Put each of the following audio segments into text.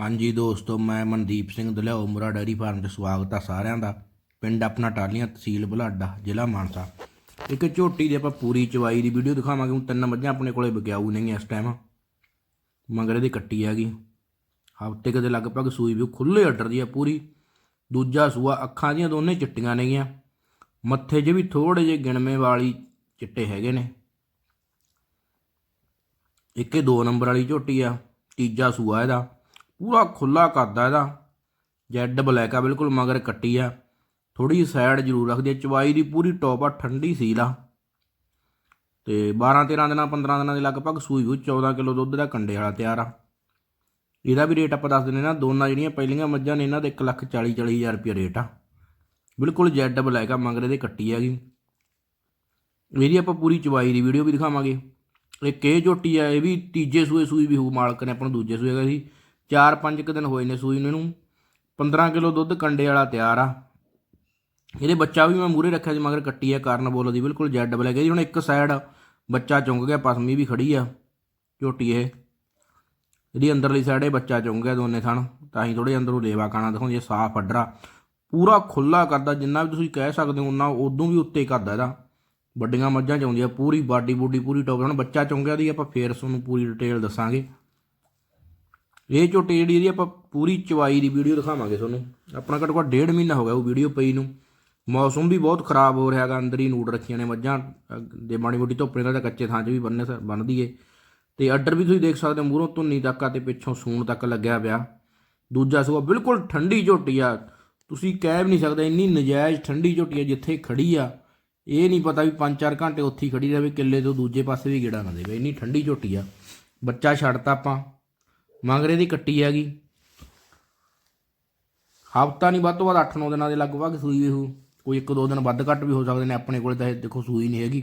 ਹਾਂਜੀ ਦੋਸਤੋ, ਮੈਂ ਮਨਦੀਪ ਸਿੰਘ ਦਲਿਆਓ ਮੁਰਾ ਡੈਰੀ ਫਾਰਮ 'ਚ ਸਵਾਗਤ ਆ ਸਾਰਿਆਂ ਦਾ। ਪਿੰਡ ਆਪਣਾ ਟਾਲੀਆਂ ਤਹਿਸੀਲ ਬੁਲਾਡਾ, ਜ਼ਿਲ੍ਹਾ ਮਾਨਸਾ। ਇੱਕ ਝੋਟੀ ਦੀ ਆਪਾਂ ਪੂਰੀ ਚਵਾਈ ਦੀ ਵੀਡੀਓ ਦਿਖਾਵਾਂਗੇ। ਹੁਣ ਤਿੰਨ ਮੱਝਾਂ ਆਪਣੇ ਕੋਲੇ ਵਿਕਿਆਊ ਨਹੀਂ ਇਸ ਟਾਈਮ। ਮਗਰ ਇਹਦੀ ਕੱਟੀ ਹੈਗੀ ਹਫ਼ਤੇ ਕਦੇ ਲਗਭਗ ਸੂਈ ਵੀ ਖੁੱਲੇ ਆਰਡਰ ਦੀ ਆ ਪੂਰੀ। ਦੂਜਾ ਸੂਆ ਅੱਖਾਂ ਦੀਆਂ ਦੋਨੇ ਚਿੱਟੀਆਂ ਨੇਗੀਆਂ ਮੱਥੇ 'ਚ ਵੀ ਥੋੜੇ ਜਿਹੇ ਗਿਣਵੇਂ ਵਾਲੀ ਚਿੱਟੇ ਹੈਗੇ ਨੇ। ਇੱਕੇ ਦੋ ਨੰਬਰ ਵਾਲੀ ਝੋਟੀ ਆ, ਤੀਜਾ ਸੂਆ ਇਹਦਾ। ਪੂਰਾ ਖੁੱਲਾ ਕਰਦਾ ਇਹਦਾ। ਜੈਡ ਬਲੈਕ ਆ, ਬਿਲਕੁਲ ਮਗਰ ਕੱਟੀ ਆ। ਥੋੜੀ ਸਾਈਡ ਜ਼ਰੂਰ ਰੱਖਦੀ ਚਵਾਈ ਦੀ ਪੂਰੀ ਟੌਪ ਆ, ਠੰਡੀ ਸੀਲ ਆ। ਤੇ 12 13 ਦਿਨਾਂ 15 ਦਿਨਾਂ ਦੇ ਲਗਭਗ ਸੂਈ ਹੋਈ 14 ਕਿਲੋ ਦੁੱਧ ਦਾ ਕੰਡੇ ਵਾਲਾ ਤਿਆਰ ਆ। ਇਹਦਾ ਵੀ ਰੇਟ ਆਪਾਂ ਦੱਸ ਦਿੰਦੇ ਨਾ, ਦੋਨਾਂ ਜਿਹੜੀਆਂ ਪਹਿਲੀਆਂ ਮੱਝਾਂ ਨੇ, ਇਹਨਾਂ ਦਾ 1 ਲੱਖ 40 40 ਹਜ਼ਾਰ ਰੁਪਏ ਰੇਟ ਆ। ਬਿਲਕੁਲ ਜੈਡ ਬਲੈਕ ਆ, ਮਗਰ ਇਹਦੇ ਕੱਟੀ ਹੈਗੀ ਇਹਦੀ ਆਪਾਂ ਪੂਰੀ ਚਵਾਈ ਦੀ ਵੀਡੀਓ ਵੀ ਦਿਖਾਵਾਂਗੇ। ਇੱਕ ਇਹ ਝੋਟੀ ਆ, ਇਹ ਵੀ ਤੀਜੇ ਸੂਏ ਸੂਈ ਵੀ ਹੋਊ ਮਾਲਕ ਨੇ, ਆਪਾਂ ਨੂੰ ਦੂਜੇ ਸੂਏ ਦਾ ਸੀ 4-5 ਕੁ ਦਿਨ ਹੋਏ ਨੇ ਸੂਈ ਨੂੰ ਇਹਨੂੰ। 15 ਕਿਲੋ ਦੁੱਧ ਕੰਡੇ ਵਾਲਾ ਤਿਆਰ ਆ। ਇਹਦੇ ਬੱਚਾ ਵੀ ਮੈਂ ਮੂਰੇ ਰੱਖਿਆ ਸੀ, ਮਗਰ ਕੱਟੀ ਆ, ਕਾਰਨ ਬੋਲ ਦੀ ਬਿਲਕੁਲ ਜੈਡ ਬਲੈਕ। ਜੀ ਹੁਣ ਇੱਕ ਸਾਈਡ ਬੱਚਾ ਚੁੰਗ ਗਿਆ, ਪਸਮੀ ਵੀ ਖੜੀ ਆ, ਝੋਟੀ ਇਹ। ਇਹਦੀ ਅੰਦਰਲੀ ਸਾਈਡ ਇਹ ਬੱਚਾ ਚੁੰਗ ਗਿਆ ਦੋਨੇ ਥਣ। ਤਾਂ ਹੀ ਥੋੜੇ ਅੰਦਰੋਂ ਲੇਵਾ ਕਾਣਾ ਦਿਖਾਉਂਦੀ ਆ, ਸਾਫ਼ ਅੱਡਰਾ। ਪੂਰਾ ਖੁੱਲਾ ਕਰਦਾ, ਜਿੰਨਾ ਵੀ ਤੁਸੀਂ ਕਹਿ ਸਕਦੇ ਹੋ ਉਹਨਾਂ ਉਦੋਂ ਵੀ ਉੱਤੇ ਕਰਦਾ ਇਹਦਾ। ਵੱਡੀਆਂ ਮੱਝਾਂ ਚ ਆਉਂਦੀਆਂ ਪੂਰੀ ਬਾਡੀ ਬੂਡੀ ਪੂਰੀ ਟੌਪ ਹੁਣ ਬੱਚਾ ਚੁੰਗਿਆ ਦੀ ਆਪਾਂ ਫੇਰ ਤੁਹਾਨੂੰ ਪੂਰੀ ਡਿਟੇਲ ਦੱਸਾਂਗੇ। ਇਹ ਝੋਟੀ ਜਿਹੜੀ ਇਹਦੀ ਆਪਾਂ ਪੂਰੀ ਚਵਾਈ ਦੀ ਵੀਡੀਓ ਦਿਖਾਵਾਂਗੇ ਤੁਹਾਨੂੰ। ਆਪਣਾ ਘੱਟੋ ਘੱਟ ਡੇਢ ਮਹੀਨਾ ਹੋ ਗਿਆ ਉਹ ਵੀਡੀਓ ਪਈ ਨੂੰ। ਮੌਸਮ ਵੀ ਬਹੁਤ ਖਰਾਬ ਹੋ ਰਿਹਾ ਹੈਗਾ, ਅੰਦਰ ਹੀ ਨੂੜ ਰੱਖੀਆਂ ਨੇ ਮੱਝਾਂ। ਦੇ ਮਾੜੀ ਮੋਟੀ ਧੁੱਪ ਨੇ ਤਾਂ ਕੱਚੇ ਥਾਂ 'ਚ ਵੀ ਬੰਨੇ ਬੰਨਦੀ ਏ। ਤੇ ਅੱਡਰ ਵੀ ਤੁਸੀਂ ਦੇਖ ਸਕਦੇ ਹੋ, ਮੂਹਰੋਂ ਧੁੰਨੀ ਤੱਕ ਆ ਤੇ ਪਿੱਛੋਂ ਸੂਣ ਤੱਕ ਲੱਗਿਆ ਪਿਆ। ਦੂਜਾ ਸੂਆ ਬਿਲਕੁਲ ਠੰਡੀ ਝੋਟੀ ਆ। ਤੁਸੀਂ ਕਹਿ ਵੀ ਨਹੀਂ ਸਕਦੇ, ਇੰਨੀ ਨਜਾਇਜ਼ ਠੰਡੀ ਝੋਟੀ ਆ ਜਿੱਥੇ ਖੜੀ ਆ। ਇਹ ਨਹੀਂ ਪਤਾ ਵੀ 5-4 ਘੰਟੇ ਉੱਥੇ ਹੀ ਖੜੀ ਰਹੇ ਕਿੱਲੇ ਤੋਂ ਦੂਜੇ ਪਾਸੇ ਵੀ ਗੇੜਾ ਨਾ ਦੇਵੇ। ਇੰਨੀ ਠੰਡੀ ਝੋਟੀ ਆ। ਬੱਚਾ ਛੱਡਤਾ ਆਪਾਂ। ਮਗਰੇ ਦੀ ਕੱਟੀ ਹੈਗੀ। ਹਫਤਾ ਨਹੀਂ, ਵੱਧ ਤੋਂ ਵੱਧ 8-9 ਦਿਨਾਂ ਦੇ ਲਗਭਗ ਸੂਈ ਹੋ ਕੋਈ ਇੱਕ ਦੋ ਦਿਨ ਵੱਧ ਘੱਟ ਵੀ ਹੋ ਸਕਦੇ ਨੇ, ਆਪਣੇ ਕੋਲੇ ਤਾਂ ਇਹ ਦੇਖੋ ਸੂਈ ਨਹੀਂ ਹੈਗੀ।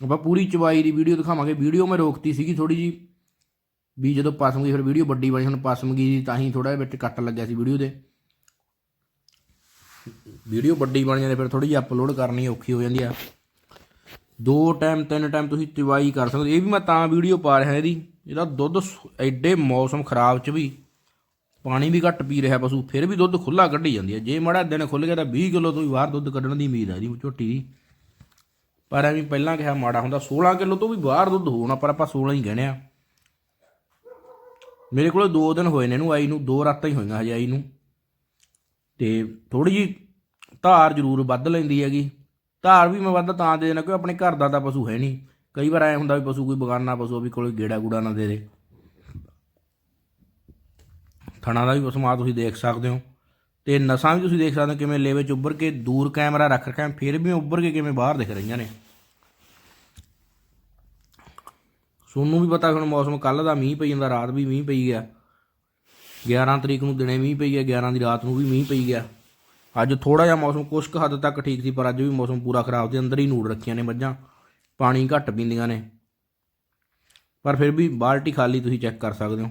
ਆਪਾਂ ਪੂਰੀ ਚਵਾਈ ਦੀ ਵੀਡੀਓ ਦਿਖਾਵਾਂਗੇ। ਵੀਡੀਓ ਮੈਂ ਰੋਕਤੀ ਸੀਗੀ ਥੋੜੀ ਜੀ ਵੀ ਜਦੋਂ ਪਸਮ ਗਈ, ਫਿਰ ਵੀਡੀਓ ਵੱਡੀ ਬਣੀ ਹੁਣ ਪਸਮ ਗਈ ਤਾਂ ਹੀ ਥੋੜਾ ਵਿੱਚ ਕੱਟ ਲੱਗਿਆ ਸੀ ਵੀਡੀਓ ਦੇ। ਵੀਡੀਓ ਵੱਡੀ ਬਣ ਜਾਂਦੀ, ਫਿਰ ਥੋੜੀ ਜਿਹੀ ਅਪਲੋਡ ਕਰਨੀ ਔਖੀ ਹੋ ਜਾਂਦੀ ਆ। ਦੋ ਟਾਈਮ, ਤਿੰਨ ਟਾਈਮ ਤੁਸੀਂ ਚਵਾਈ ਕਰ ਸਕਦੇ ਇਹ ਵੀ ਮੈਂ ਤਾਂ ਵੀਡੀਓ ਪਾ ਰਿਹਾ ਇਹਦੀ। ਇਹਦਾ ਦੁੱਧ ਸ- ਐਡੇ ਮੌਸਮ ਖਰਾਬ 'ਚ ਵੀ ਪਾਣੀ ਵੀ ਘੱਟ ਪੀ ਰਿਹਾ ਪਸ਼ੂ, ਫਿਰ ਵੀ ਦੁੱਧ ਖੁੱਲਾ ਕੱਢੀ ਜਾਂਦੀ ਹੈ। ਜੇ ਮਾੜਾ ਦਿਨ ਖੁੱਲ ਗਿਆ ਤਾਂ 20 ਕਿਲੋ ਤੋਂ ਵੀ ਬਾਹਰ ਦੁੱਧ ਕੱਢਣ ਦੀ ਉਮੀਦ ਹੈ ਇਹਦੀ ਝੋਟੀ ਦੀ। ਪਰ ਐਵੇਂ ਪਹਿਲਾਂ ਕਿਹਾ ਮਾੜਾ ਹੁੰਦਾ 16 ਕਿਲੋ ਤੋਂ ਵੀ ਬਾਹਰ ਦੁੱਧ ਹੋਣਾ, ਪਰ ਆਪਾਂ 16 ਹੀ ਗਹਿਣੇ ਆ ਮੇਰੇ ਕੋਲ 2 ਦਿਨ ਹੋਏ ਨੇ ਇਹਨੂੰ ਆਈ ਨੂੰ, ਦੋ ਰਾਤਾਂ ਹੀ ਹੋਈਆਂ ਹਜੇ ਆਈ ਨੂੰ। ਤੇ ਥੋੜੀ ਜੀ ਧਾਰ ਜ਼ਰੂਰ ਵੱਧ ਲੈਂਦੀ ਹੈਗੀ। ਧਾਰ ਵੀ ਮੈਂ ਵੱਧ ਤਾਂ ਦੇ ਦੇਣਾ ਕਿਉਂਕਿ ਆਪਣੇ ਘਰ ਦਾ ਤਾਂ ਪਸ਼ੂ ਹੈ ਨਹੀਂ। ਕਈ ਵਾਰ ਐ ਹੁੰਦਾ ਵੀ ਪਸ਼ੂ ਕੋਈ ਬਗਾਨਾ, ਪਸ਼ੂ ਵੀ ਕੋਲੇ ਗੇੜਾ ਗੂੜਾ ਨਾ ਦੇ ਦੇ। ਥਣਾ ਦਾ ਵੀ ਸਮਾ ਤੁਸੀਂ ਦੇਖ ਸਕਦੇ ਹੋ। ਤੇ ਨਸਾਂ ਵੀ ਤੁਸੀਂ ਦੇਖ ਸਕਦੇ ਹੋ ਕਿਵੇਂ ਲੇਵੇ ਚ ਉੱਭਰ ਕੇ ਦੂਰ ਕੈਮਰਾ ਰੱਖ ਰੱਖਿਆ, ਫਿਰ ਵੀ ਉੱਭਰ ਕੇ ਕਿਵੇਂ ਬਾਹਰ ਦਿਖ ਰਹੀਆਂ ਨੇ। ਸੋਨੂੰ ਵੀ ਪਤਾ ਹੁਣ ਮੌਸਮ ਕੱਲ ਦਾ ਮੀਂਹ ਪਈ ਜਾਂਦਾ, ਰਾਤ ਵੀ ਮੀਂਹ ਪਈ ਗਿਆ। 11 ਤਰੀਕ ਨੂੰ ਦਿਨੇ ਮੀਂਹ ਪਈ ਗਿਆ 11 ਦੀ ਰਾਤ ਨੂੰ ਵੀ ਮੀਂਹ ਪਈ ਗਿਆ। ਅੱਜ ਥੋੜਾ ਜਿਹਾ ਮੌਸਮ ਕੁਛ ਕੁ ਹੱਦ ਤੱਕ ਠੀਕ ਸੀ, ਪਰ ਅੱਜ ਵੀ ਮੌਸਮ ਪੂਰਾ ਖਰਾਬ ਤੇ ਅੰਦਰ ਹੀ ਨੂੜ ਰੱਖੀਆਂ ਨੇ ਮੱਝਾਂ। ਪਾਣੀ ਘੱਟ ਪੀਂਦੀਆਂ ਨੇ। ਪਰ ਫਿਰ ਵੀ ਬਾਲਟੀ ਖਾਲੀ ਤੁਸੀਂ ਚੈੱਕ ਕਰ ਸਕਦੇ ਹੋ।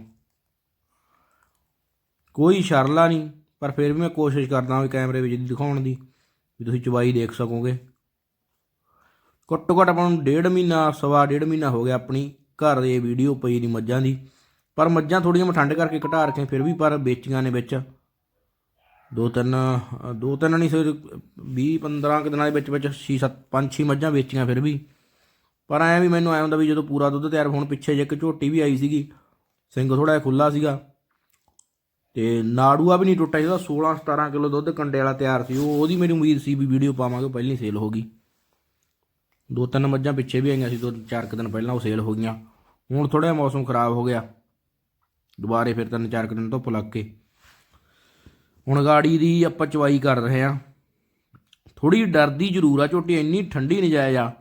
ਕੋਈ ਸ਼ਰਲਾ ਨਹੀਂ, ਪਰ ਫਿਰ ਵੀ ਮੈਂ ਕੋਸ਼ਿਸ਼ ਕਰਦਾ ਹਾਂ ਕੈਮਰੇ ਵਿੱਚ ਦਿਖਾਉਣ ਦੀ, ਵੀ ਤੁਸੀਂ ਚਵਾਈ ਦੇਖ ਸਕੋਗੇ। ਘੱਟੋ ਘੱਟ ਆਪਾਂ ਨੂੰ ਡੇਢ ਮਹੀਨਾ, ਸਵਾ ਡੇਢ ਮਹੀਨਾ ਹੋ ਗਿਆ ਆਪਣੀ ਘਰ ਦੇ ਵੀਡੀਓ ਪਈ ਦੀ ਮੱਝਾਂ ਦੀ। ਪਰ ਮੱਝਾਂ ਥੋੜੀਆਂ ਮੈਂ ਠੰਡ ਕਰਕੇ ਘਟਾ ਰੱਖੀਆਂ, ਫਿਰ ਵੀ ਪਰ ਵੇਚੀਆਂ ਨੇ ਵਿੱਚ। ਦੋ ਤਿੰਨ ਦੋ ਤਿੰਨ ਨਹੀਂ ਸਿਰ 20 15 ਕੁ ਦਿਨਾਂ ਦੇ ਵਿੱਚ ਵਿੱਚ 6 7 5 6 ਮੱਝਾਂ ਵੇਚੀਆਂ ਫਿਰ ਵੀ। ਪਰ ਐਂ ਵੀ ਮੈਨੂੰ ਐਂ ਹੁੰਦਾ ਵੀ ਜਦੋਂ ਪੂਰਾ ਦੁੱਧ ਤਿਆਰ, ਹੋਣ ਪਿੱਛੇ ਜੇ ਇੱਕ ਝੋਟੀ ਵੀ ਆਈ ਸੀਗੀ, ਸਿੰਘ ਥੋੜਾ ਜਿਹਾ ਖੁੱਲਾ ਸੀਗਾ। ਤੇ ਨਾੜੂਆ ਵੀ ਨਹੀਂ ਟੁੱਟਾ ਜਿਹਦਾ 16 17 ਕਿਲੋ ਦੁੱਧ ਕੰਡੇ ਵਾਲਾ ਤਿਆਰ ਸੀ, ਉਹ ਉਹਦੀ ਮੇਰੀ ਉਮੀਦ ਸੀ ਵੀ ਵੀਡੀਓ ਪਾਵਾਂਗੇ, ਉਹ ਪਹਿਲਾਂ ਹੀ ਸੇਲ ਹੋ ਗਈ। ਦੋ ਤਿੰਨ ਮੱਝਾਂ ਪਿੱਛੇ ਵੀ ਆਈਆਂ ਸੀ, ਦੋ ਚਾਰ ਕੁ ਦਿਨ ਪਹਿਲਾਂ ਉਹ ਸੇਲ ਹੋ ਗਈਆਂ। ਹੁਣ ਥੋੜਾ ਜਿਹਾ ਮੌਸਮ ਖਰਾਬ ਹੋ ਗਿਆ। ਦੁਬਾਰੇ ਫਿਰ ਤਿੰਨ ਚਾਰ ਕੁ ਦਿਨ ਧੁੱਪ ਲੱਗ ਕੇ। ਹੁਣ ਗਾੜੀ ਦੀ ਆਪਾਂ ਚਵਾਈ ਕਰ ਰਹੇ ਆ ਥੋੜੀ ਡਰਦੀ ਜ਼ਰੂਰ ਆ, ਝੋਟੀ ਇੰਨੀ ਠੰਡੀ ਨਜਾਇਜ਼ ਆ।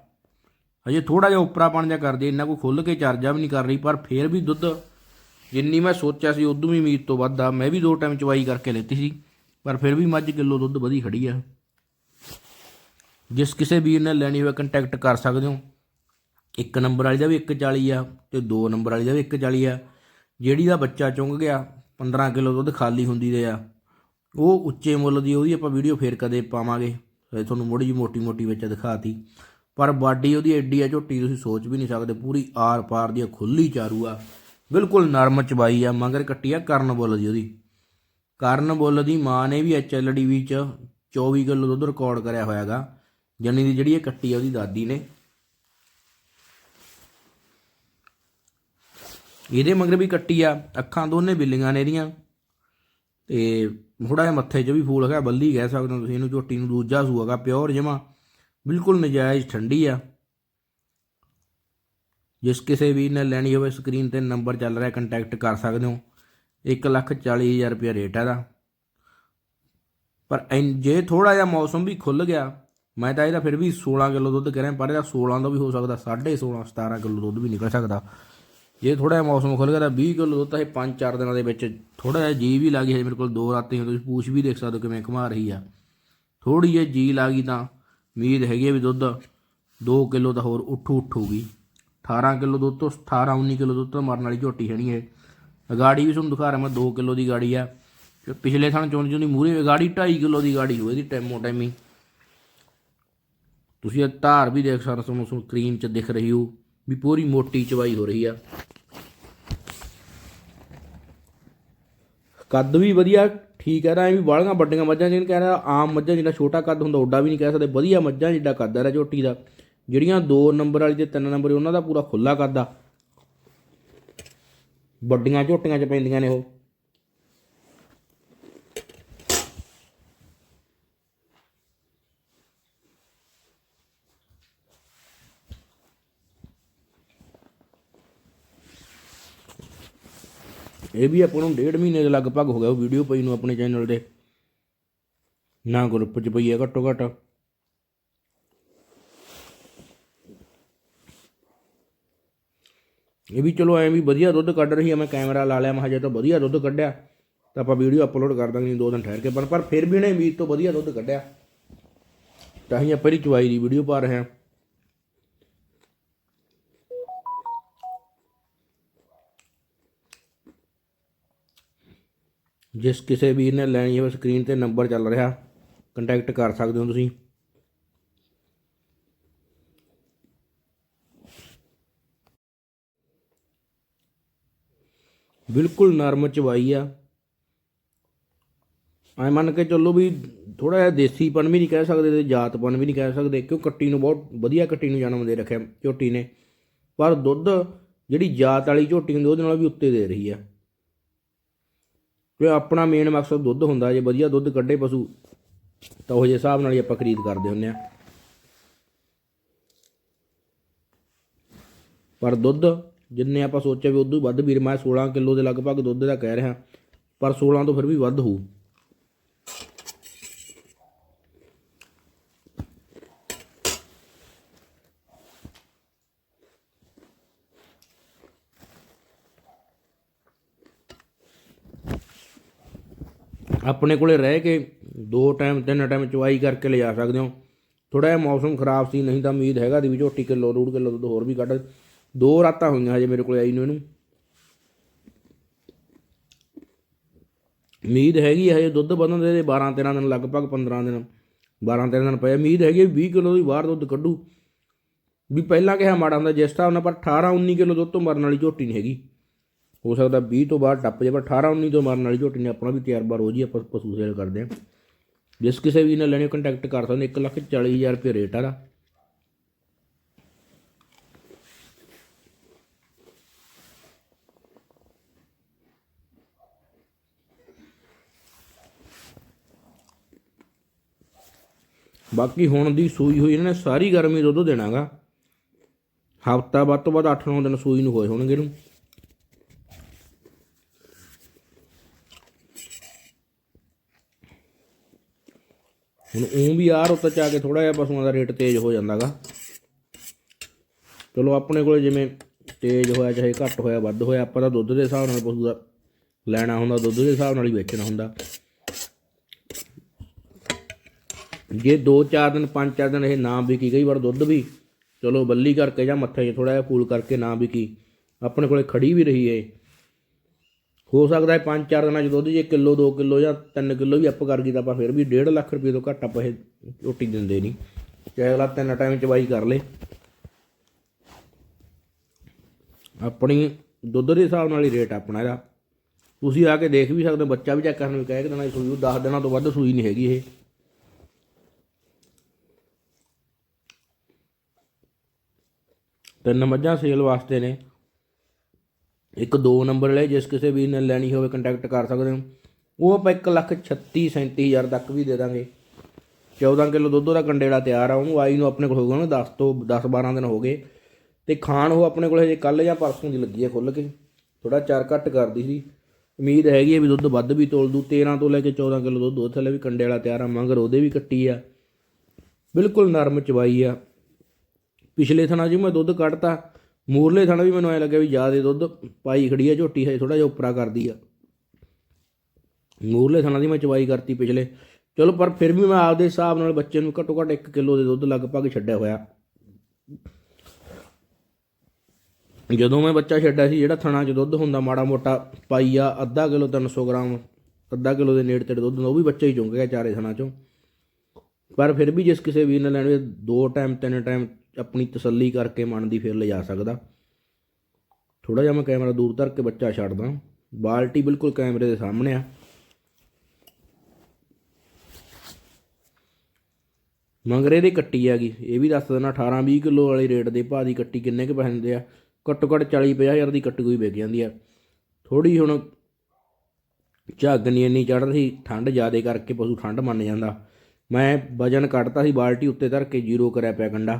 ਹਜੇ ਥੋੜਾ ਜਿਹਾ ਉਪਰਾ ਪਾਣ ਜਾ ਕਰਦੀ ਇੰਨਾ ਕੋਈ ਖੁੱਲ ਕੇ ਚਰਜਾ ਵੀ ਨਹੀਂ ਕਰ ਰਹੀ, ਪਰ ਫੇਰ ਵੀ ਦੁੱਧ ਜਿੰਨੀ ਮੈਂ ਸੋਚਿਆ ਸੀ, ਉਦੋਂ ਵੀ ਉਮੀਦ ਤੋਂ ਵੱਧ ਆ। ਮੈਂ ਵੀ ਦੋ ਟਾਈਮ ਚਵਾਈ ਕਰਕੇ ਲੈਤੀ ਸੀ, ਪਰ ਫਿਰ ਵੀ ਮੱਝ ਕਿਲੋ ਦੁੱਧ ਵਧੀ ਖੜੀ ਆ। ਜਿਸ ਕਿਸੇ ਵੀਰ ਨੇ ਲੈਣੀ ਹੋਵੇ ਕੰਟੈਕਟ ਕਰ ਸਕਦੇ ਹੋ। ਇੱਕ ਨੰਬਰ ਵਾਲੀ ਦਾ ਵੀ 140 ਆ ਤੇ ਦੋ ਨੰਬਰ ਵਾਲੀ ਦਾ ਵੀ 140 ਆ। ਜਿਹੜੀ ਦਾ ਬੱਚਾ ਚੁੰਗ ਗਿਆ 15 ਕਿਲੋ ਦੁੱਧ ਖਾਲੀ ਹੁੰਦੀ ਦੇ ਆ। ਉਹ ਉੱਚੇ ਮੁੱਲ ਦੀ, ਉਹਦੀ ਆਪਾਂ ਵੀਡੀਓ ਫੇਰ ਕਦੇ ਪਾਵਾਂਗੇ। ਇਹ ਤੁਹਾਨੂੰ ਮੋੜੀ ਜੀ ਮੋਟੀ ਮੋਟੀ ਵਿੱਚ ਦਿਖਾਤੀ। ਪਰ ਬਾਡੀ ਉਹਦੀ ਐਡੀ ਆ ਝੋਟੀ ਤੁਸੀਂ ਸੋਚ ਵੀ ਨਹੀਂ ਸਕਦੇ ਪੂਰੀ ਆਰ ਪਾਰ ਦੀ ਆ, ਖੁੱਲੀ ਚਾਰੂ ਆ। ਬਿਲਕੁਲ ਨਰਮ ਚਬਾਈ ਆ ਮਗਰ ਕੱਟੀ ਆ ਕਰਨ ਬੁੱਲ ਦੀ ਉਹਦੀ। ਕਰਨ ਬੁੱਲ ਦੀ ਮਾਂ ਨੇ ਵੀ ਐਚਐਲਡੀ ਵਿੱਚ 24 ਕਿਲੋ ਦੁੱਧ ਰਿਕਾਰਡ ਕਰਿਆ ਹੋਇਆਗਾ। ਜੰਨੀ ਦੀ ਜਿਹੜੀ ਇਹ ਕੱਟੀ ਆ ਉਹਦੀ ਦਾਦੀ ਨੇ। ਇਹਦੇ ਮਗਰ ਵੀ ਕੱਟੀ ਆ ਅੱਖਾਂ ਦੋਨੇ ਬਿੱਲੀਆਂ ਨੇ ਇਹਦੀਆਂ। ਤੇ ਥੋੜਾ ਜਿਹਾ ਮੱਥੇ 'ਚ ਵੀ ਫੂਲ ਹੈਗਾ ਬੱਲੀ ਕਹਿ ਸਕਦੇ ਹੋ ਤੁਸੀਂ ਇਹਨੂੰ ਝੋਟੀ ਨੂੰ ਦੂਜਾ ਸੂਆਗਾ ਪਿਓਰ ਜਮਾ। ਬਿਲਕੁਲ ਨਜਾਇਜ਼ ਠੰਡੀ ਆ। ਜਿਸ ਕਿਸੇ ਵੀ ਨੇ ਲੈਣੀ ਹੋਵੇ ਸਕਰੀਨ ਤੇ ਨੰਬਰ ਚੱਲ ਰਿਹਾ ਕੰਟੈਕਟ ਕਰ ਸਕਦੇ ਹੋ। 140000 ਰੁਪਏ ਰੇਟ ਹੈ ਦਾ ਪਰ ਐਨ- ਜੇ ਥੋੜਾ ਜਿਹਾ ਮੌਸਮ ਵੀ ਖੁੱਲ ਗਿਆ, ਮੈਂ ਤਾਂ ਇਹਦਾ ਫਿਰ ਵੀ 16 ਕਿਲੋ ਦੁੱਧ ਕਹਿ ਰਿਹਾ ਪਰ ਇਹਦਾ 16 ਦਾ ਵੀ ਹੋ ਸਕਦਾ 16.5 17 ਕਿਲੋ ਦੁੱਧ ਵੀ ਨਿਕਲ ਸਕਦਾ। ਜੇ ਥੋੜਾ ਜਿਹਾ ਮੌਸਮ ਖੁੱਲ ਗਿਆ ਤਾਂ 20 ਕਿਲੋ ਦੁੱਧ ਤਾਂ ਇਹ 5-4 ਦਿਨਾਂ ਦੇ ਵਿੱਚ ਥੋੜਾ ਜਿਹਾ ਜੀ ਵੀ ਲੱਗੀ ਹੈ ਮੇਰੇ ਕੋਲ, ਦੋ ਰਾਤੀ ਹੋ ਤੁਸੀਂ ਪੂਛ ਵੀ ਦੇਖ ਸਕਦੇ ਹੋ ਕਿਵੇਂ ਘੁਮਾ ਰਹੀ ਆ। ਥੋੜੀ ਜਿਹੀ ਜੀ ਲੱਗੀ ਤਾਂ ਉਮੀਦ ਹੈਗੀ ਹੈ ਵੀ ਦੁੱਧ 2 ਕਿਲੋ ਦਾ ਹੋਰ ਉੱਠੂ ਉੱਠੂਗੀ। 18 ਕਿਲੋ ਦੁੱਧ ਤੋਂ 18 19 ਕਿਲੋ ਦੁੱਧ ਤੋਂ ਮਰਨ ਵਾਲੀ ਝੋਟੀ ਹੈਣੀ ਇਹ। ਗਾੜੀ ਵੀ ਤੁਹਾਨੂੰ ਦਿਖਾ ਰਿਹਾ ਮੈਂ 2 ਕਿਲੋ ਦੀ ਗਾੜੀ ਆ। ਪਿਛਲੇ ਥਾਂ ਚੋਂ ਚੋਂ ਦੀ ਮੂਰੇ ਗਾੜੀ 2.5 ਕਿਲੋ ਦੀ ਗਾੜੀ ਹੋਏ ਦੀ ਟੈਮੋ ਟੈਮੀ। ਤੁਸੀਂ ਇਹ ਧਾਰ ਵੀ ਦੇਖ ਸਕਦੇ ਹੋ, ਤੁਹਾਨੂੰ ਸਕਰੀਨ 'ਚ ਦਿਖ ਰਹੀ ਹੋ ਵੀ ਪੂਰੀ ਮੋਟੀ ਚਵਾਈ ਹੋ ਰਹੀ ਆ। ਕੱਦ ਵੀ ਵਧੀਆ ਠੀਕ ਹੈ ਨਾ ਐਵੇਂ ਬਾਲੀਆਂ ਵੱਡੀਆਂ ਮੱਝਾਂ ਜਿਹਨੂੰ ਕਹਿ ਰਿਹਾ, ਆਮ ਮੱਝਾਂ ਜਿੰਨਾ ਛੋਟਾ ਕੱਦ ਹੁੰਦਾ, ਓਡਾ ਵੀ ਨਹੀਂ ਕਹਿ ਸਕਦੇ, ਵਧੀਆ ਮੱਝਾਂ ਜਿੱਡਾ ਕੱਦ ਹੈ ਝੋਟੀ ਦਾ। ਜਿਹੜੀਆਂ 2 ਨੰਬਰ ਵਾਲੀ ਤੇ 3 ਨੰਬਰ, ਉਹਨਾਂ ਦਾ ਪੂਰਾ ਖੁੱਲਾ ਕੱਦ ਆ। ਵੱਡੀਆਂ ਝੋਟੀਆਂ 'ਚ ਪੈਂਦੀਆਂ ਨੇ ਉਹ। ਇਹ ਵੀ ਆਪਾਂ ਨੂੰ ਡੇਢ ਮਹੀਨੇ ਦੇ ਲਗਭਗ ਹੋ ਗਿਆ ਉਹ ਵੀਡੀਓ ਪਈ ਨੂੰ ਆਪਣੇ ਚੈਨਲ ਤੇ। ਨਾ ਗਰੁੱਪ 'ਚ ਪਈ ਹੈ ਘੱਟੋ ਘੱਟ। ਇਹ ਵੀ ਚਲੋ ਐਂ ਵੀ ਵਧੀਆ ਦੁੱਧ ਕੱਢ ਰਹੀ ਹੈ ਮੈਂ ਕੈਮਰਾ ਲਾ ਲਿਆ, ਮੈਂ ਹਜੇ ਤਾਂ ਵਧੀਆ ਦੁੱਧ ਕੱਢਿਆ। ਤਾਂ ਆਪਾਂ ਵੀਡੀਓ ਅਪਲੋਡ ਕਰ ਦਾਂਗੇ, ਦੋ ਦਿਨ ਠਹਿਰ ਕੇ ਪਰ ਪਰ ਫਿਰ ਵੀ ਇਹਨੇ ਉਮੀਦ ਤੋਂ ਵਧੀਆ ਦੁੱਧ ਕੱਢਿਆ। ਤਾਂ ਹੀ ਆਪਾਂ ਇਹਦੀ ਚੁਆਈ ਦੀ ਵੀਡੀਓ ਪਾ ਰਹੇ ਹਾਂ। ਜਿਸ ਕਿਸੇ ਵੀਰ ਨੇ ਲੈਣੀ ਹੋਵੇ ਸਕਰੀਨ ਤੇ ਨੰਬਰ ਚੱਲ ਰਿਹਾ ਕੰਟੈਕਟ ਕਰ ਸਕਦੇ ਹੋ ਤੁਸੀਂ। ਬਿਲਕੁਲ ਨਰਮ ਚਵਾਈ ਆ। ਐ ਮੰਨ ਕੇ ਚੱਲੋ ਵੀ ਥੋੜਾ ਜਿਹਾ ਦੇਸੀਪਨ ਵੀ ਨਹੀਂ ਕਹਿ ਸਕਦੇ ਤੇ ਜਾਤਪਨ ਵੀ ਨਹੀਂ ਕਹਿ ਸਕਦੇ, ਕਿਉਂ ਕੱਟੀ ਨੂੰ ਬਹੁਤ ਵਧੀਆ ਕੱਟੀ ਨੂੰ ਜਨਮ ਦੇ ਰੱਖਿਆ ਝੋਟੀ ਨੇ। ਪਰ ਦੁੱਧ ਜਿਹੜੀ ਜਾਤ ਵਾਲੀ ਝੋਟੀ ਹੁੰਦੀ ਉਹਦੇ ਨਾਲ ਵੀ ਉੱਤੇ ਦੇ ਰਹੀ ਆ। ਕਿ ਆਪਣਾ ਮੇਨ ਮਕਸਦ ਦੁੱਧ ਹੁੰਦਾ, ਜੇ ਵਧੀਆ ਦੁੱਧ ਕੱਢੇ ਪਸ਼ੂ, ਤਾਂ ਉਹ ਜੇ ਹਿਸਾਬ ਨਾਲ ਹੀ ਆਪਾਂ ਖਰੀਦ ਕਰਦੇ ਹੁੰਦੇ ਆ ਪਰ ਦੁੱਧ, ਜਿੰਨੇ ਆਪਾਂ ਸੋਚਿਆ ਵੀ ਉਦੋਂ ਵੱਧ, ਵੀਰ ਮੈਂ 16 ਕਿਲੋ ਦੇ ਲਗਭਗ ਦੁੱਧ ਦਾ ਕਹਿ ਰਿਹਾ, ਪਰ 16 ਤੋਂ ਫਿਰ ਵੀ ਵੱਧ ਹੋਊ। ਆਪਣੇ ਕੋਲੇ ਰਹਿ ਕੇ ਦੋ ਟਾਈਮ ਤਿੰਨ ਟਾਈਮ ਚਵਾਈ ਕਰਕੇ ਲਿਜਾ ਸਕਦੇ ਹੋ। ਥੋੜਾ ਜਿਹਾ ਮੌਸਮ ਖਰਾਬ ਸੀ, ਨਹੀਂ ਤਾਂ ਉਮੀਦ ਹੈਗਾ ਦੀ ਵੀ ਝੋਟੀ ਕਿਲੋ, ਡੂਢ ਕਿਲੋ ਦੁੱਧ ਹੋਰ ਵੀ ਕੱਢ। ਦੋ ਰਾਤਾਂ ਹੋਈਆਂ ਹਜੇ ਮੇਰੇ ਕੋਲੇ ਆਈ ਨੂੰ ਇਹਨੂੰ। ਉਮੀਦ ਹੈਗੀ ਹਜੇ ਦੁੱਧ ਵਧਣ ਦੇ 12 13 ਦਿਨ, ਲਗਭਗ 15 ਦਿਨ 12 13 ਦਿਨ ਪਏ। ਉਮੀਦ ਹੈਗੀ 20 ਕਿਲੋ ਦੀ ਬਾਹਰ ਦੁੱਧ ਕੱਢੂ। ਵੀ ਪਹਿਲਾਂ ਕਿਹਾ ਮਾੜਾ ਹੁੰਦਾ, ਜਿਸ ਹਿਸਾਬ ਨਾਲ ਪਰ 18 19 ਕਿਲੋ ਦੁੱਧ ਤੋਂ ਮਰਨ ਵਾਲੀ ਝੋਟੀ ਨਹੀਂ ਹੈਗੀ। ਹੋ ਸਕਦਾ 20 ਤੋਂ ਬਾਅਦ ਟੱਪ ਜਾਵੇ ਪਰ 18 19 ਤੋਂ ਮਾਰਨ ਵਾਲੀ ਝੋਟੀ ਨੇ ਆਪਣਾ ਵੀ ਤਜਰਬਾ ਰੋਜ਼ ਹੀ ਆਪਾਂ ਪਸ਼ੂ ਸੇਲ ਕਰਦੇ ਹਾਂ। ਜਿਸ ਕਿਸੇ ਵੀ ਨੇ ਲੈਣੇ ਕੰਟੈਕਟ ਕਰ ਸਕਦੇ 1 ਲੱਖ 40 ਹਜ਼ਾਰ ਰੁਪਏ ਰੇਟ ਆ ਦਾ ਬਾਕੀ ਹੁਣ ਦੀ ਸੂਈ ਹੋਈ, ਇਹਨਾਂ ਨੇ ਸਾਰੀ ਗਰਮੀ ਦੁੱਧ ਦੇਣਾਗਾ। ਹਫਤਾ ਵੱਧ ਤੋਂ ਵੱਧ 8-9 ਦਿਨ ਸੂਈ ਨੂੰ ਹੋਏ ਹੋਣਗੇ ਇਹਨੂੰ। ਹੁਣ ਉਹ ਵੀ ਆਰ ਉੱਤੇ ਚਾ ਕੇ ਥੋੜਾ ਜਿਹਾ ਪਸ਼ੂਆਂ ਦਾ ਰੇਟ ਤੇਜ਼ ਹੋ ਜਾਂਦਾਗਾ। ਚਲੋ ਆਪਣੇ ਕੋਲ ਜਿਵੇਂ ਤੇਜ਼ ਹੋਇਆ, ਚਾਹੇ ਘੱਟ ਹੋਇਆ, ਵੱਧ ਹੋਇਆ, ਆਪਾਂ ਤਾਂ ਦੁੱਧ ਦੇ ਹਿਸਾਬ ਨਾਲ ਪਸ਼ੂ ਦਾ ਲੈਣਾ ਹੁੰਦਾ, ਦੁੱਧ ਦੇ ਹਿਸਾਬ ਨਾਲ ਹੀ ਵੇਚਣਾ ਹੁੰਦਾ। ਜੇ 2-4 ਦਿਨ 5-4 ਦਿਨ ਇਹ ਨਾ ਵਿਕੀ, ਕਈ ਵਾਰ ਦੁੱਧ ਵੀ ਚਲੋ ਬੱਲੀ ਕਰਕੇ ਜਾਂ ਮੱਥੇ 'ਚ ਥੋੜਾ ਜਿਹਾ ਫੂਲ ਕਰਕੇ ਨਾ ਵਿਕੀ, ਆਪਣੇ ਕੋਲੇ ਖੜੀ ਵੀ ਰਹੀ ਏ। ਹੋ ਸਕਦਾ ਹੈ 5-4 ਦਿਨਾਂ 'ਚ ਦੁੱਧ ਜੇ ਕਿਲੋ 2 ਕਿਲੋ ਜਾਂ 3 ਕਿਲੋ ਵੀ ਅੱਪ ਕਰ ਗਈ ਤਾਂ ਆਪਾਂ ਫਿਰ ਵੀ 1.5 ਲੱਖ ਰੁਪਏ ਤੋਂ ਘੱਟ ਆਪਾਂ ਇਹ ਰੋਟੀ ਦਿੰਦੇ ਨਹੀਂ। ਚਾਹੇ ਅਗਲਾ ਤਿੰਨ ਟਾਈਮ ਚਵਾਈ ਕਰ ਲੇ। ਆਪਣੀ ਦੁੱਧ ਦੇ ਹਿਸਾਬ ਨਾਲ ਹੀ ਰੇਟ ਆਪਣਾ ਇਹਦਾ। ਤੁਸੀਂ ਆ ਕੇ ਦੇਖ ਵੀ ਸਕਦੇ ਬੱਚਾ ਵੀ ਚੈੱਕ ਕਰਨ ਵੀ ਕਹਿ ਕਿ ਦਿਨਾਂ ਦੀ ਸੂਈ 10 ਦਿਨਾਂ ਤੋਂ ਵੱਧ ਸੂਈ ਨਹੀਂ ਹੈਗੀ ਇਹ। ਤਿੰਨ ਮੱਝਾਂ ਸੇਲ ਵਾਸਤੇ ਨੇ। ਇੱਕ ਦੋ ਨੰਬਰ ਵਾਲੇ, ਜਿਸ ਕਿਸੇ ਵੀ ਨੇ ਲੈਣੀ ਹੋਵੇ ਕੰਟੈਕਟ ਕਰ ਸਕਦੇ ਹੋ। ਉਹ ਆਪਾਂ 1 ਲੱਖ 36 37000 ਤੱਕ ਵੀ ਦੇ ਦਾਂਗੇ। 14 ਕਿਲੋ ਦੁੱਧ ਦਾ ਕੰਡੇੜਾ ਤਿਆਰ ਆ, ਉਹਨੂੰ ਆਈ ਨੂੰ ਆਪਣੇ ਕੋਲ ਹੋ ਗਏ ਨਾ 10 ਤੋਂ 10 12 ਦਿਨ ਹੋ ਗਏ। ਤੇ ਖਾਣ ਉਹ ਆਪਣੇ ਕੋਲ ਹਜੇ ਕੱਲ ਜਾਂ ਪਰਸੋਂ ਦੀ ਲੱਗੀ ਆ ਖੁੱਲ ਕੇ। ਥੋੜਾ ਚਾਰ ਘੱਟ ਕਰਦੀ ਸੀ। ਉਮੀਦ ਹੈਗੀ ਹੈ ਵੀ ਦੁੱਧ ਵੱਧ ਵੀ ਤੋਲ ਦੂ। 13 ਤੋਂ ਲੈ ਕੇ 14 ਕਿਲੋ ਦੁੱਧ ਉਹ ਥੱਲੇ ਵੀ ਕੰਡੇ ਵਾਲਾ ਤਿਆਰ ਆ, ਮਗਰ ਉਹਦੇ ਵੀ ਕੱਟੀ ਆ। ਬਿਲਕੁਲ ਨਰਮ ਚਵਾਈ ਆ। ਪਿਛਲੇ ਥਣਾ ਜੀ ਮੈਂ ਦੁੱਧ ਕੱਢਤਾ। ਮੂਰਲੇ ਥਣਾ ਵੀ ਮੈਨੂੰ ਐ ਲੱਗਿਆ ਵੀ ਜ਼ਿਆਦਾ ਦੁੱਧ ਪਾਈ ਖੜੀ ਆ, ਝੋਟੀ ਹੈ ਥੋੜਾ ਜਿਹਾ ਉੱਪਰਾ ਕਰਦੀ ਆ। ਮੂਰਲੇ ਥਣਾ ਦੀ ਮੈਂ ਚਵਾਈ ਕਰਤੀ ਪਿਛਲੇ। ਚਲੋ, ਪਰ ਫਿਰ ਵੀ ਮੈਂ ਆਪਦੇ ਹਿਸਾਬ ਨਾਲ ਬੱਚੇ ਨੂੰ ਘੱਟੋ ਘੱਟ 1 ਕਿਲੋ ਦੇ ਦੁੱਧ ਲਗਭਗ ਛੱਡਿਆ ਹੋਇਆ। ਜਦੋਂ ਮੈਂ ਬੱਚਾ ਛੱਡਿਆ ਸੀ, ਜਿਹੜਾ ਥਣਾ 'ਚ ਦੁੱਧ ਹੁੰਦਾ, ਮਾੜਾ ਮੋਟਾ ਪਾਈਆ ਅੱਧਾ ਕਿਲੋ 300 ਗ੍ਰਾਮ, ਅੱਧਾ ਕਿਲੋ ਦੇ ਨੇੜੇ ਤੇੜੇ ਦੁੱਧ ਉਹ ਵੀ ਬੱਚਾ ਹੀ ਚੁੰਗ ਗਿਆ ਚਾਰੇ ਥਣਾ 'ਚੋਂ। ਪਰ ਫਿਰ ਵੀ ਜਿਸ ਕਿਸੇ ਵੀਰ ਨੇ ਲੈਣ ਦੋ ਟਾਈਮ ਤਿੰਨ ਟਾਈਮ ਆਪਣੀ ਤਸੱਲੀ ਕਰਕੇ ਮਨ ਦੀ ਫਿਰ ਲਿਜਾ ਸਕਦਾ। ਥੋੜਾ ਜਿਹਾ ਮੈਂ ਕੈਮਰਾ ਦੂਰ ਧਰ ਕੇ ਬੱਚਾ ਛੱਡਦਾ। ਬਾਲਟੀ ਬਿਲਕੁਲ ਕੈਮਰੇ ਦੇ ਸਾਹਮਣੇ ਆ। ਮੰਗਰੇ ਦੀ ਕੱਟੀ ਹੈਗੀ। ਇਹ ਵੀ ਦੱਸ ਦੇਣਾ 18 20 ਕਿਲੋ ਵਾਲੇ ਰੇਟ ਦੇ ਭਾਅ ਦੀ ਕੱਟੀ ਕਿੰਨੇ ਕੁ ਪੈਂਦੇ ਆ? ਘੱਟੋ ਘੱਟ 40 50 ਹਜ਼ਾਰ ਦੀ ਕੱਟੀ ਕੋਈ ਵਿਕ ਜਾਂਦੀ ਆ। ਥੋੜੀ ਹੁਣ ਝੱਗ ਨਹੀਂ ਇੰਨੀ ਚੜ ਰਹੀ ਠੰਡ ਜ਼ਿਆਦੇ ਕਰਕੇ ਪਸ਼ੂ ਠੰਡ ਮੰਨ ਜਾਂਦਾ। ਮੈਂ ਵਜਨ ਕੱਢਤਾ ਸੀ, ਬਾਲਟੀ ਉੱਤੇ ਧਰ ਕੇ ਜ਼ੀਰੋ ਕਰਿਆ ਪਿਆ ਕੰਡਾ।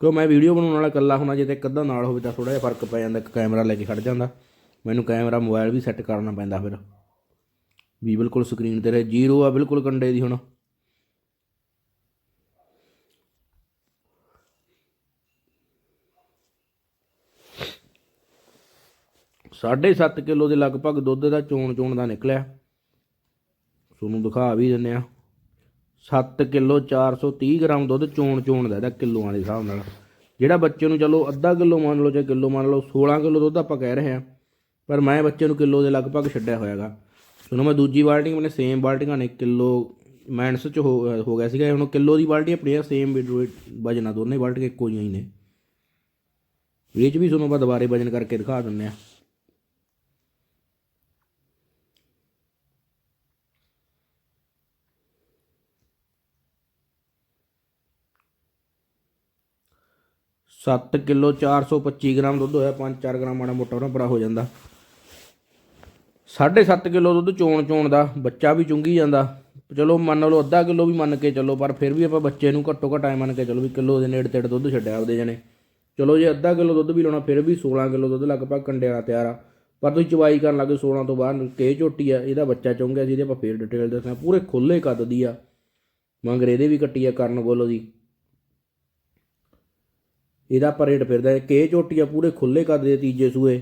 ਕਿਉਂ ਮੈਂ ਵੀਡੀਓ ਬਣਾਉਣ ਵਾਲਾ ਇਕੱਲਾ ਹੋਣਾ ਜੇ ਤੇ ਇੱਕ ਅੱਧਾ ਨਾਲ ਹੋਵੇ ਤਾਂ ਥੋੜਾ ਜਿਹਾ ਫ਼ਰਕ ਪੈ ਜਾਂਦਾ, ਇੱਕ ਕੈਮਰਾ ਲੈ ਕੇ ਖੜ ਜਾਂਦਾ। ਮੈਨੂੰ ਕੈਮਰਾ, ਮੋਬਾਈਲ ਵੀ ਸੈੱਟ ਕਰਨਾ ਪੈਂਦਾ ਫਿਰ। ਵੀ ਬਿਲਕੁਲ ਸਕਰੀਨ ਤੇ ਰਹੇ, ਜ਼ੀਰੋ ਆ ਬਿਲਕੁਲ ਕੰਡੇ ਦੀ ਹੁਣ। ਸਾਢੇ ਸੱਤ ਕਿਲੋ ਦੇ ਲਗਭਗ ਦੁੱਧ ਦਾ ਚੋਣ ਚੋਣ ਦਾ ਨਿਕਲਿਆ। ਤੁਹਾਨੂੰ ਦਿਖਾ ਵੀ ਦਿੰਨੇ ਆ। 7 ਕਿਲੋ 430 ਗ੍ਰਾਮ ਦੁੱਧ ਚੋਣ ਚੋਣ ਦਾ ਇਹਦਾ ਕਿਲੋਆਂ ਦੇ ਹਿਸਾਬ ਨਾਲ। ਜਿਹੜਾ ਬੱਚੇ ਨੂੰ ਚਲੋ ਅੱਧਾ ਕਿਲੋ ਮੰਨ ਲਓ ਜਾਂ ਕਿਲੋ ਮੰਨ ਲਓ 16 ਕਿਲੋ ਦੁੱਧ ਆਪਾਂ ਕਹਿ ਰਹੇ ਆ ਪਰ ਮੈਂ ਬੱਚੇ ਨੂੰ ਕਿਲੋ ਦੇ ਲਗਭਗ ਛੱਡਿਆ ਹੋਇਆਗਾ। ਤੁਹਾਨੂੰ ਮੈਂ ਦੂਜੀ ਬਾਲਟੀ ਮੈਨੇ ਸੇਮ ਬਾਲਟੀਆਂ ਨੇ, ਕਿਲੋ ਮਾਈਨਸ ਚ ਹੋ ਹੋ ਗਿਆ ਸੀਗਾ, ਹੁਣ ਕਿਲੋ ਦੀ ਬਾਲਟੀ ਆਪਣੀ ਆ ਸੇਮ ਵਜਨਾ ਦੋਨੇ ਬਾਲਟੀਆਂ ਇੱਕੋ ਜਿਹੀਆਂ ਹੀ ਨੇ। ਇਹ 'ਚ ਵੀ ਤੁਹਾਨੂੰ ਮੈਂ ਦੁਬਾਰੇ ਵਜਨ ਕਰਕੇ ਦਿਖਾ ਦਿੰਨੇ ਆ। ਸੱਤ ਕਿਲੋ 425 ਗ੍ਰਾਮ ਦੁੱਧ ਹੋਇਆ 5-4 ਗ੍ਰਾਮ ਮਾੜਾ ਮੋਟਾ ਉਹਨਾਂ ਬੜਾ ਹੋ ਜਾਂਦਾ। 7.5 ਕਿਲੋ ਦੁੱਧ ਚੋਣ ਚੋਣ ਦਾ, ਬੱਚਾ ਵੀ ਚੁੰਗੀ ਜਾਂਦਾ। ਚਲੋ ਮੰਨ ਲਓ ਅੱਧਾ ਕਿਲੋ ਵੀ ਮੰਨ ਕੇ ਚੱਲੋ, ਪਰ ਫਿਰ ਵੀ ਆਪਾਂ ਬੱਚੇ ਨੂੰ ਘੱਟੋ ਘੱਟ ਐ ਮੰਨ ਕੇ ਚੱਲੋ ਵੀ ਕਿਲੋ ਦੇ ਨੇੜੇ ਤੇੜੇ ਦੁੱਧ ਛੱਡਿਆ ਆਪਦੇ ਜਣੇ। ਚਲੋ ਜੇ ਅੱਧਾ ਕਿਲੋ ਦੁੱਧ ਵੀ ਲਾਉਣਾ, ਫਿਰ ਵੀ 16 ਕਿਲੋ ਦੁੱਧ ਲਗਭਗ ਕੰਡਿਆਂ ਦਾ ਤਿਆਰ ਆ। ਪਰ ਤੁਸੀਂ ਚਵਾਈ ਕਰਨ ਲੱਗੇ 16 ਤੋਂ ਬਾਅਦ ਕੇ ਝੋਟੀ ਆ, ਇਹਦਾ ਬੱਚਾ ਚੁੰਗਿਆ ਸੀ, ਇਹਦੇ ਆਪਾਂ ਫੇਰ ਡਿਟੇਲ ਦੱਸਣਾ ਪੂਰੇ ਖੁੱਲੇ ਕੱਦ ਦੀ ਆ। ਮੰਗਰੇ ਦੇ ਵੀ ਕੱਟੀ ਆ, ਕਰਨ ਬੋਲੋ ਦੀ। ਇਹਦਾ ਆਪਾਂ ਰੇਟ ਫਿਰਦਾ ਕੇ ਝੋਟੀਆਂ ਪੂਰੇ ਖੁੱਲੇ ਕੱਦ ਦੇ ਤੀਜੇ ਸੂਏ